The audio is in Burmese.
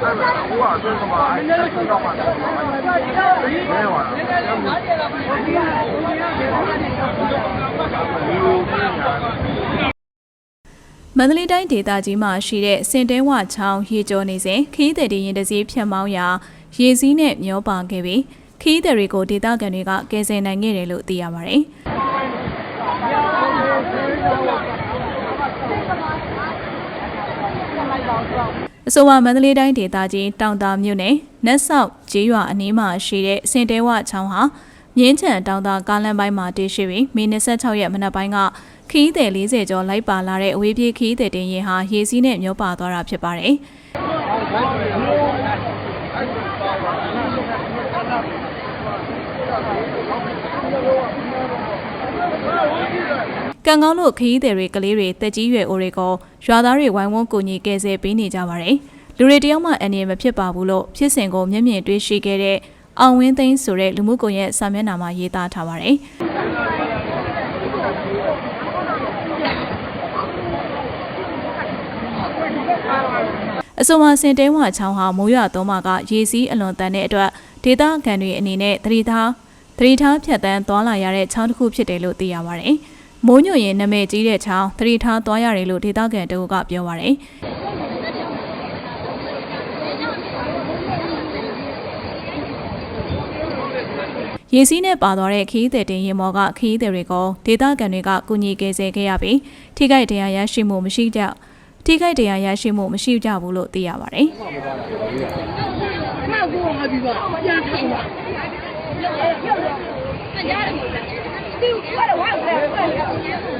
ဆက်ပဲဟိုကအဲ့ကမှာအဲ့တော့မှတော့မဲပါလားမန္တလေးတိုင်းဒေသကြီးမှာရှိတဲ့စင်တဲဝချောင်းရေကျော်နေစဉ်ခီးသည်တရင်တစည်းဖြတ်မောင်းရာရေစည်းနဲ့မျောပါခဲ့ပြီးခီးသည်တွေကိုဒေသခံတွေကကယ်ဆယ်နိုင်ခဲ့တယ်လို့သိရပါတယ် အဆိုပါမန္တလေးတိုင်းဒေသကြီးတောင်တာမြို့နယ်နတ်ဆောက်ကျေးရွာအနီးမှာရှိတဲ့စင်တဲဝချောင်းဟာမြင်းချံတောင်တာကားလမ်းပိုင်းမှာတည်ရှိပြီးမီ26ရက်မနက်ပိုင်းကခီးသည်40ကျော်လိုက်ပါလာတဲ့အဝေးပြေးခီးသည်တင်ရင်ဟာရေစီးနဲ့မျောပါသွားတာဖြစ်ပါတယ်။ကံ ကောင်းလို့ခရီးသည်တွေကလေးတွေတက်ကြီးရွယ်အိုတွေကိုရွာသားတွေဝိုင်းဝန်းကူညီကယ်ဆယ်ပေးနေကြပါတယ်။လူတွေတယောက်မှအန္တရာယ်မဖြစ်ပါဘူးလို့ဖြစ်စဉ်ကိုမျက်မြင်တွေ့ရှိခဲ့တဲ့အောင်ဝင်းသိန်းဆိုတဲ့လူမှုကွန်ရက်စာမျက်နှာမှာရေးသားထားပါတယ်။အဆိုပါစင်တဲဝချောင်းဟာမိုးရွာသွန်းမှာကရေစီးအလွန်တန်တဲ့အတွက်ဒေသခံတွေအနေနဲ့သတိထားသတိထားဖြတ်တန်းသွားလာရတဲ့ချောင်းတစ်ခုဖြစ်တယ်လို့သိရပါတယ်။ မိုးညွရင်နာမည်ကြီးတဲ့ချောင်းသတိထားသွားရတယ်လို့ဒေသခံတအုပ်ကပြောပါရယ်ရေစီးနဲ့ပါသွားတဲ့ခီးသည်တင်ရင်မော်ကခီးသည်တွေကိုဒေသခံတွေကကူညီကယ်ဆယ်ခဲ့ရပြီးထိခိုက်ဒဏ်ရာရရှိမှုမရှိကြထိခိုက်ဒဏ်ရာရရှိမှုမရှိကြဘူးလို့သိရပါတယ်။ဟုတ်ပါဘူး။ဟုတ်ပါဘူး။ပြန်ထားပါ။ပြန်ထားပါ။ 听，快点，快点，快点。